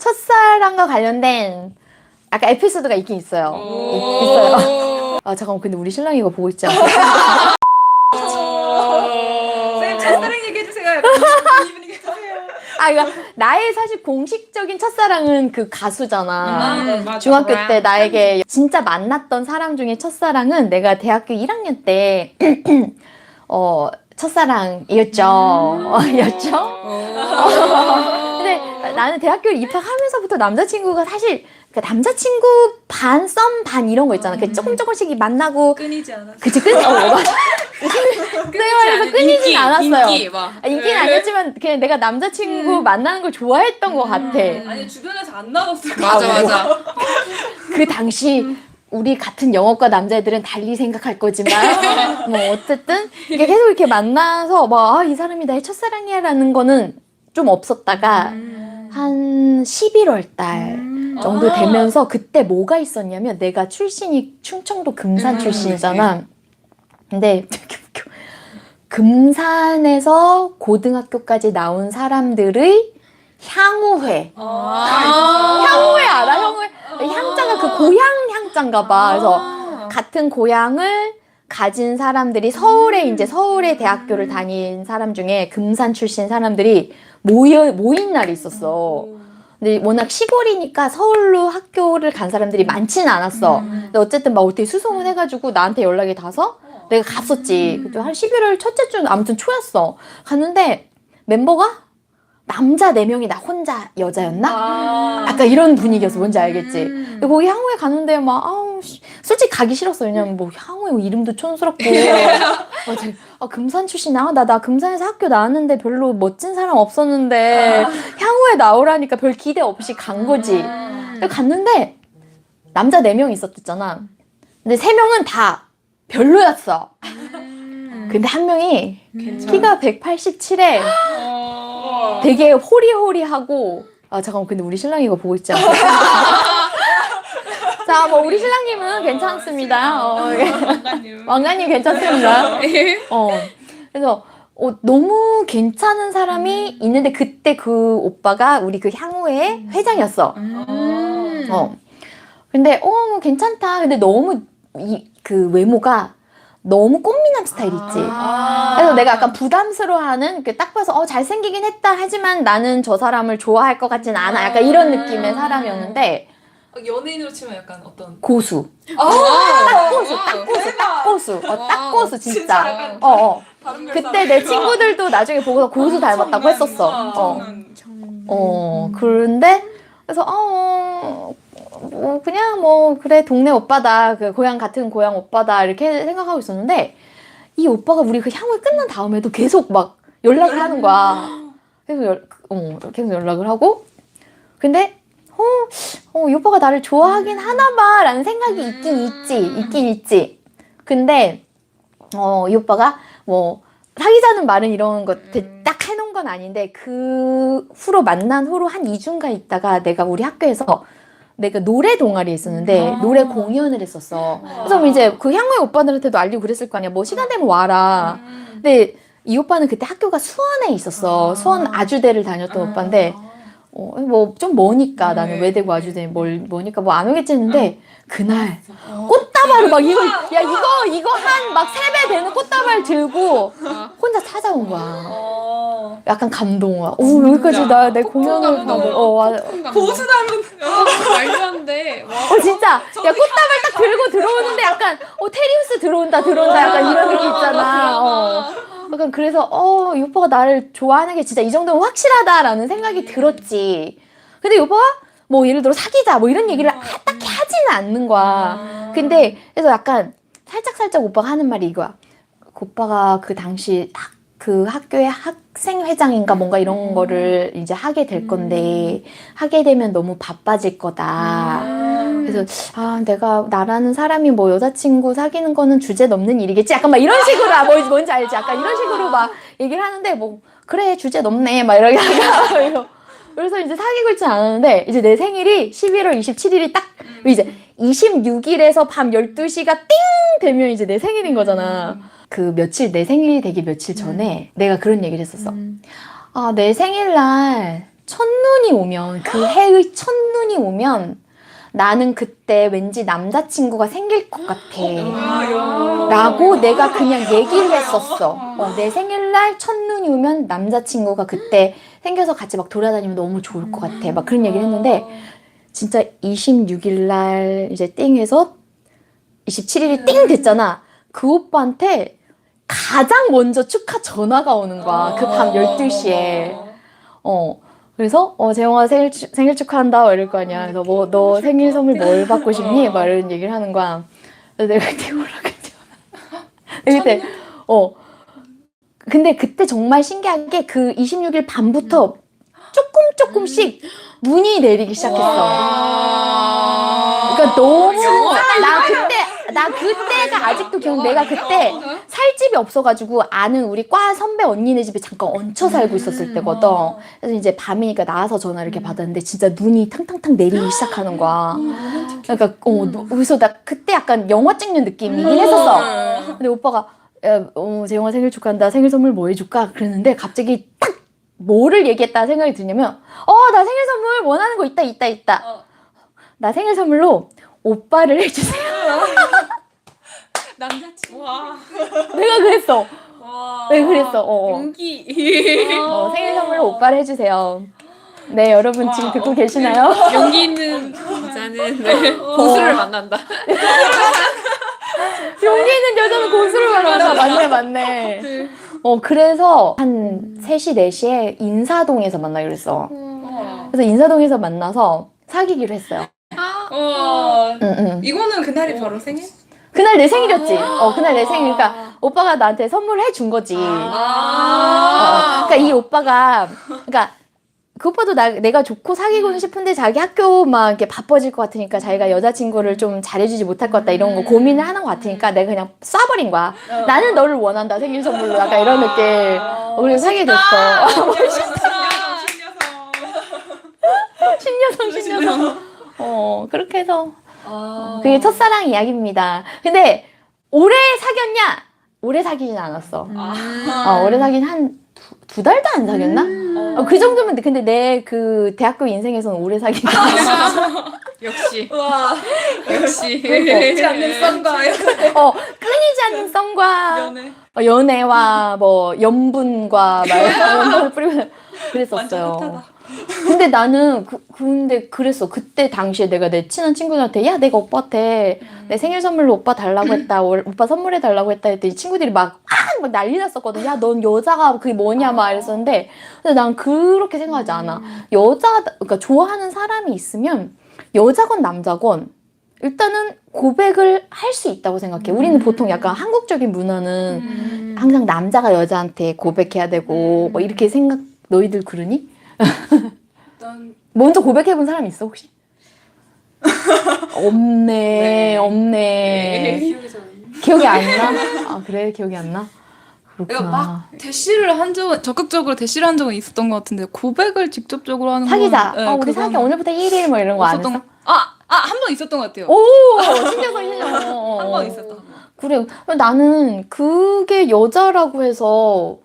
첫사랑과 관련된 아까 에피소드가 있긴 있어요. 이- 있어요. 아 잠깐만 근데 우리 신랑이 이거 보고 있지 않아? 쌤 첫사랑 얘기해주세요. 약간 이 분위기 하세요. 아 이거 나의 사실 공식적인 첫사랑은 그 가수잖아. 음, 맞아. 중학교 때 나에게 진짜 만났던 사람 중에 첫사랑은 내가 대학교 1학년 때 어, 첫사랑이었죠. 어, 였죠. 근데 나는 대학교를 입학하면서부터 남자친구가 사실 그 남자친구 반, 썸 반 이런 거 있잖아. 그 조금 조금씩 만나고 끊이지 않았어. 그치 끊 어, 맞아. 생활에서 끊이진 않았어요. 인기 막. 아, 인기는 아니었지만 그냥 내가 남자친구 만나는 걸 좋아했던 것 같아. 아니 주변에서 안 나갔을 거 맞아 아, 맞아. 그 당시 우리 같은 영어과 남자애들은 달리 생각할 거지만 뭐 어쨌든 이게 계속 이렇게 만나서 막이 사람이 나의 첫사랑이야라는 거는 좀 없었다가 한 11월 달 정도 아. 되면서 그때 뭐가 있었냐면 내가 출신이 충청도 금산 음, 출신이잖아. 근데 되게 웃겨. 금산에서 고등학교까지 나온 사람들의 향후회. 아. 향후회 알아? 향후회. 향자가 그 고향 향자인가 봐. 그래서 아. 같은 고향을 가진 사람들이 서울에 이제 서울에 대학교를 다닌 사람 중에 금산 출신 사람들이 모여 모인 날이 있었어. 근데 워낙 시골이니까 서울로 학교를 간 사람들이 많지는 않았어. 근데 어쨌든 막 어떻게 수송을 해가지고 나한테 연락이 닿아서 내가 갔었지. 그때 한 11월 첫째 주 아무튼 초였어. 갔는데 멤버가 남자 4명이 나 혼자 여자였나? 아. 약간 이런 분위기였어. 뭔지 알겠지? 음. 근데 거기 향후에 갔는데 막 아우 씨, 솔직히 가기 싫었어. 왜냐면 뭐 향후에 이름도 촌스럽고 아, 되게, 아, 금산 출신이야. 나, 나 금산에서 학교 나왔는데 별로 멋진 사람 없었는데 향후에 나오라니까 별 기대 없이 간 거지. 근데 갔는데 남자 4명 있었댔잖아. 근데 3명은 다 별로였어. 근데 한 명이 키가 187에 어. 되게 호리호리하고 아 잠깐만 근데 우리 신랑이 이거 보고 있지 않아? 자, 뭐 우리 신랑님은 괜찮습니다. 어, 예. 왕가님 괜찮습니다. 어. 그래서 어, 너무 괜찮은 사람이 있는데 그때 그 오빠가 우리 그 향후의 회장이었어. 음. 어. 근데 어, 뭐 괜찮다. 근데 너무 이 그 외모가 너무 꽃미남 스타일 있지. 아. 그래서 내가 약간 부담스러워하는 그딱 봐서 어 잘생기긴 했다 하지만 나는 저 사람을 좋아할 것 같진 않아 약간 이런 느낌의 사람이었는데 연예인으로 치면 약간 어떤 고수. 아, 고수, 대박. 고수. 어, 딱 고수 진짜. 진짜 약간 어, 어. 다른 그때 내 친구들도 나중에 보고서 고수 닮았다고 했었어. 어. 음. 어 그런데 그래서 어, 뭐 그냥 뭐 그래 동네 오빠다 그 고향 같은 고향 오빠다 이렇게 생각하고 있었는데 이 오빠가 우리 그 향후에 끝난 다음에도 계속 막 연락을 하는 거야. 계속 연, 어, 계속 연락을 하고. 근데 어, 어, 이 오빠가 나를 좋아하긴 하나 봐 라는 생각이 있긴 있지 있긴 있지. 근데 어, 이 오빠가 뭐 사귀자는 말은 이런 거딱 해놓은 건 아닌데 그 후로 만난 후로 한 2주인가 있다가 내가 우리 학교에서 내가 노래 동아리에 있었는데 아. 노래 공연을 했었어. 그래서 이제 그 향후의 오빠들한테도 알리고 그랬을 거 아니야. 뭐 시간 되면 와라. 음. 근데 이 오빠는 그때 학교가 수원에 있었어. 아. 수원 아주대를 다녔던 오빠인데 어, 뭐 좀 머니까 나는 외대고 아주대 뭘 머니까 뭐 안 오겠지 했는데 그날 꽃다발을 막 이거 야 이거 이거 한 막 세배 되는 꽃다발 들고 혼자 찾아온 거야. 어. 약간 감동 와. 오 여기까지 나 내 공연을 가고 어, 와. 보수 닮은 말도 안 돼. 와. 어 진짜 야 꽃다발 딱 들고 들어오는데 약간 어 테리우스 들어온다 들어온다 약간 이런 느낌 있잖아. 어. 약간 그래서 어 이 오빠가 나를 좋아하는 게 진짜 이 정도면 확실하다라는 생각이 들었지. 근데 이 오빠가 뭐 예를 들어 사귀자 뭐 이런 얘기를 하- 딱히 하지는 않는 거야. 근데 그래서 약간 살짝 살짝 오빠가 하는 말이 이거야. 그 오빠가 그 당시 학, 그 학교의 학생 회장인가 뭔가 이런 거를 이제 하게 될 건데 하게 되면 너무 바빠질 거다. 그래서 아 내가 나라는 사람이 뭐 여자친구 사귀는 거는 주제 넘는 일이겠지? 약간 막 이런 식으로 아, 뭐, 뭔지 알지? 약간 이런 식으로 막 얘기를 하는데 뭐 그래 주제 넘네. 막 이렇게 하고. 그래서 이제 사귀고 있진 않았는데 이제 내 생일이 11월 27일이 딱 이제 26일에서 밤 12시가 띵 되면 이제 내 생일인 거잖아. 그 며칠 내 생일이 되기 며칠 전에 내가 그런 얘기를 했었어. 아 내 생일날 첫눈이 오면 그 해의 첫눈이 오면 나는 그때 왠지 남자친구가 생길 것 같아. 라고 내가 그냥 얘기를 했었어. 어, 내 생일날 첫눈이 오면 남자친구가 그때 생겨서 같이 막 돌아다니면 너무 좋을 것 같아. 막 그런 얘기를 했는데 진짜 26일날 이제 띵해서 27일이 띵 됐잖아. 그 오빠한테 가장 먼저 축하 전화가 오는 거야. 그 밤 12시에. 어. 그래서 어 재영아 생일 축- 생일 축하한다 막 이럴 거 아니야. 그래서 뭐 너 생일 선물 뭘 받고 싶니? 막 이런 얘기를 하는 거야. 그래서 내가 그때 뭐라 그랬지? 그때 어 근데 그때 정말 신기한 게 그 26일 밤부터 조금 조금씩 눈이 내리기 시작했어. 그러니까 너무 나 그때 나 그때가 아직도 기억. 내가 그때 살 집이 없어가지고 아는 우리 과 선배 언니네 집에 잠깐 얹혀 살고 있었을 때거든. 그래서 이제 밤이니까 나와서 전화 를 이렇게 받았는데 진짜 눈이 탕탕탕 내리기 시작하는 거야. 그러니까 어, 너- 그래서 나 그때 약간 영화 찍는 느낌이긴 했었어. 근데 오빠가 야, 어, 재영아 생일 축하한다. 생일 선물 뭐 해줄까? 그랬는데 갑자기 딱 뭐를 얘기했다 생각이 드냐면 어 나 생일 선물 원하는 거 있다 있다 있다. 어. 나 생일 선물로 오빠를 해주세요. 남자친구. 와. 내가 그랬어. 와. 내가 그랬어. 어, 어. 용기. 어, 생일 선물로 오빠를 해주세요. 네 여러분 지금 듣고 계시나요? 용기 있는 여자는 네. 고수를 만난다. 용기 있는 여자는 고수를 만난다. 맞네 맞네. 어 그래서 한 3시 4시에 인사동에서 만나기로 했어. 어. 그래서 인사동에서 만나서 사귀기로 했어요. 와. 응, 응. 이거는 그날이 바로 생일? 그날 내 생일이었지. 어, 그날 내 생일. 그러니까 오빠가 나한테 선물을 해준 거지. 어, 아. 어. 그러니까 이 오빠가, 그러니까 그 오빠도 나, 내가 좋고 사귀고는 싶은데 자기 학교 막 이렇게 바빠질 것 같으니까 자기가 여자친구를 좀 잘해주지 못할 것 같다 이런 거 고민을 하는 것 같으니까 내가 그냥 쏴버린 거야. 나는 너를 원한다 생일 선물로 약간 이런 느낌. 어, 그래서 사귀게 됐어. 신여성 신여성. 어 그렇게 해서 아. 그게 첫사랑 이야기입니다. 근데 오래 사귀었냐? 오래 사귀진 않았어. 어, 오래 사귄 한두 달도 안 사귀었나? 어, 그 정도면 돼. 근데 내 그 대학교 인생에서는 오래 사귄 거 역시. 와. 역시. 먹지 않는 썸과 어, 끊이지 않는 썸과 연애. 어, 연애와 뭐 염분과 막 염분을 뿌리고 완전 그랬었어요. 근데 나는 그 근데 그랬어. 그때 당시에 내가 내 친한 친구들한테 야 내가 오빠한테 내 생일 선물로 오빠 달라고 했다. 올- 오빠 선물해 달라고 했다 했더니 친구들이 막, 아! 막 난리 났었거든. 야 넌 여자가 그게 뭐냐 막 이랬었는데 근데 난 그렇게 생각하지 않아. 여자 그러니까 좋아하는 사람이 있으면 여자건 남자건 일단은 고백을 할 수 있다고 생각해. 우리는 보통 약간 한국적인 문화는 음. 항상 남자가 여자한테 고백해야 되고 뭐 이렇게 생각 너희들 그러니? 난 먼저 고백해본 사람 있어 혹시? 없네, 없네. 기억이 잘안 나. 기억이 안 나? 아 그래 기억이 안 나? 내가 그렇구나. 막 대시를 한 적은 적극적으로 대시를 한 적은 있었던 것 같은데 고백을 직접적으로 하는 사귀자. 건, 네, 어, 우리 사귀자. 오늘부터 1일 뭐 이런 거안 없었던 했어? 거- 아, 아, 한 번 있었던 것 같아요. 오, 신경성 신경. 한 번 있었던 것 같아요. 그래. 나는 그게 여자라고 해서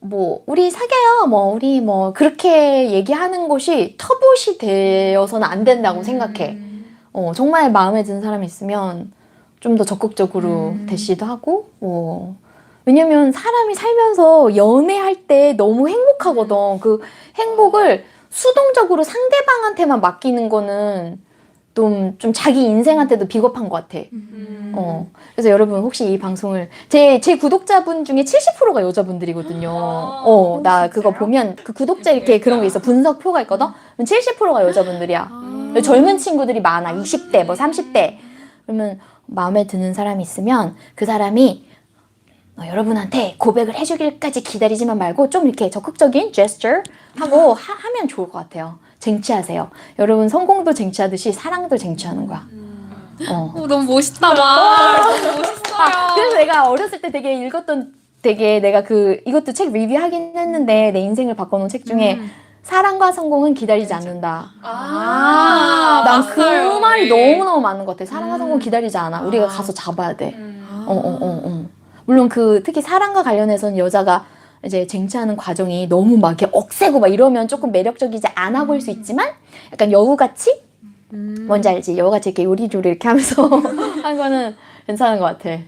뭐 우리 사귀어요. 뭐 우리 뭐 그렇게 얘기하는 것이 터봇이 되어서는 안 된다고 생각해. 어, 정말 마음에 드는 사람이 있으면 좀 더 적극적으로 음. 대시도 하고, 뭐. 왜냐면 사람이 살면서 연애할 때 너무 행복하거든. 그 행복을 수동적으로 상대방한테만 맡기는 거는 좀, 좀 자기 인생한테도 비겁한 것 같아. 음. 어. 그래서 여러분 혹시 이 방송을 제, 제 구독자분 중에 70%가 여자분들이거든요. 아, 어, 나 그거 보면 그 구독자 이렇게 그런 게 있어. 분석표가 있거든? 그럼 70%가 여자분들이야. 젊은 친구들이 많아. 20대, 뭐 30대. 그러면 마음에 드는 사람이 있으면 그 사람이 어, 여러분한테 고백을 해주길까지 기다리지만 말고 좀 이렇게 적극적인 제스처 하고 하, 하면 좋을 것 같아요. 쟁취하세요. 여러분 성공도 쟁취하듯이 사랑도 쟁취하는 거야. 어. 어, 너무 멋있다. 와, 너무 멋있어요. 아, 그래서 내가 어렸을 때 되게 읽었던 되게 내가 그 이것도 책 리뷰하긴 했는데 내 인생을 바꿔놓은 책 중에 사랑과 성공은 기다리지 않는다. 아. 난그 맞아요. 말이 네. 너무너무 맞는 것 같아. 사랑과 성공 기다리지 않아. 우리가 아. 가서 잡아야 돼. 음. 어, 어, 어, 어. 물론 그 특히 사랑과 관련해서는 여자가 이제 쟁취하는 과정이 너무 막 이렇게 억세고 막 이러면 조금 매력적이지 않아 보일 수 있지만 약간 여우같이 음. 뭔지 알지? 여우같이 이렇게 요리조리 이렇게 하면서 하는 거는 괜찮은 것 같아.